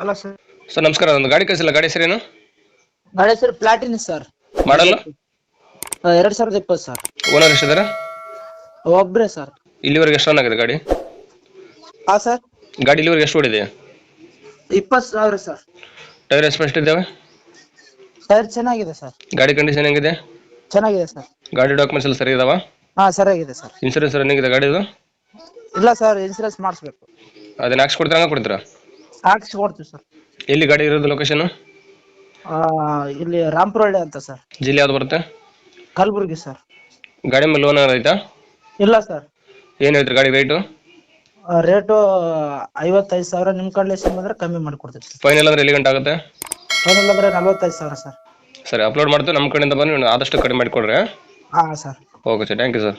ಅಲ್ಲ sir sir ನಮಸ್ಕಾರ. ಒಂದು ಗಾಡಿ ಕಳಿಸಿಲ್ಲ. ಗಾಡಿ ಹೆಸರೇನು? ಗಾಡಿ ಸರ್ ಪ್ಲಾಟಿನ್ ಸರ್ ಮಾಡಲ್ಲ? ಎರಡ್ ಸಾವಿರದ ಇಪ್ಪತ್ತು ಸರ್ ಓನರ್ ಎಷ್ಟಿದ್ದಾರೆ? ಒಬ್ರೇ ಸರ್ ಇಲ್ಲಿವರೆಗೆ ಎಷ್ಟು ರನ್ ಆಗಿದೆ ಗಾಡಿ? ಹಾ ಸರ್ ಗಾಡಿ ಇಲ್ಲಿವರೆಗೆ ಎಷ್ಟು ಓಡಿದೆ? ಇಪ್ಪತ್ತು ಸಾವಿರ ಸರ್ ಟೈರ್ ಎಷ್ಟು ಎಷ್ಟು ಇದ್ದಾವೆ? ಟೈರ್ ಚೆನ್ನಾಗಿದೆ ಸರ್ ಗಾಡಿ ಕಂಡೀಷನ್ ಹೆಂಗಿದೆ? ಚೆನ್ನಾಗಿದೆ ಸರ್ ಗಾಡಿ ಡಾಕ್ಯುಮೆಂಟ್ಸ್ ಎಲ್ಲ ಸರಿ ಇದಾವ? ಹಾ ಸರಿಯಾಗಿದೆ ಸರ್ ಇನ್ಸೂರೆನ್ಸ್ ರನ್ನಿಂಗ್ ಇದೆ? ಗಾಡಿದು ಇಲ್ಲ ಸರ್ ಇನ್ಸೂರೆನ್ಸ್ ಮಾಡಿಸ್ಬೇಕು. ಅದನ್ನ ಹಾಕ್ಸಿ ಕೊಡ್ತೀರಾ ಹಂಗೆ ಕೊಡ್ತೀರಾ? ಹಾಕ್ಸಿ ಕೊಡ್ತೀವಿ ಸರ್. ಎಲ್ಲಿ ಗಾಡಿ ಇರೋದು ಲೊಕೇಶನ್ ಇಲ್ಲಿ ರಾಮ್ಪುರಹಳ್ಳಿ ಅಂತ ಸರ್. ಜಿಲ್ಲೆ ಯಾವ್ದು ಬರುತ್ತೆ? ಕಲಬುರ್ಗಿ ಸರ್. ಗಾಡಿ ಮೇಲೆ ಲೋನ್ ಆಯ್ತಾ ಇಲ್ಲ ಸರ್. ಏನು ಹೇಳ್ತೀರಿ ಗಾಡಿ ರೇಟು ರೇಟು ಐವತ್ತೈದು ಸಾವಿರ ನಿಮ್ಮ ಕಡೆ ಬಂದ್ರೆ ಕಮ್ಮಿ ಮಾಡಿಕೊಡ್ತೀವಿ ಸರ್. ಫೈನಲ್ ಅಂದ್ರೆ ಎಲ್ಲಿ ಗಂಟೆ ಆಗುತ್ತೆ? ಫೈನಲ್ ಅಂದ್ರೆ ನಲ್ವತ್ತೈದು ಸಾವಿರ ಸರ್. ಸರಿ ಅಪ್ಲೋಡ್ ಮಾಡ್ತೀವಿ. ನಮ್ಮ ಕಡೆಯಿಂದ ಬಂದು ಆದಷ್ಟು ಕಡಿಮೆ ಮಾಡಿಕೊಡ್ರಿ ಹಾಂ? Sir. Okay sir thank you sir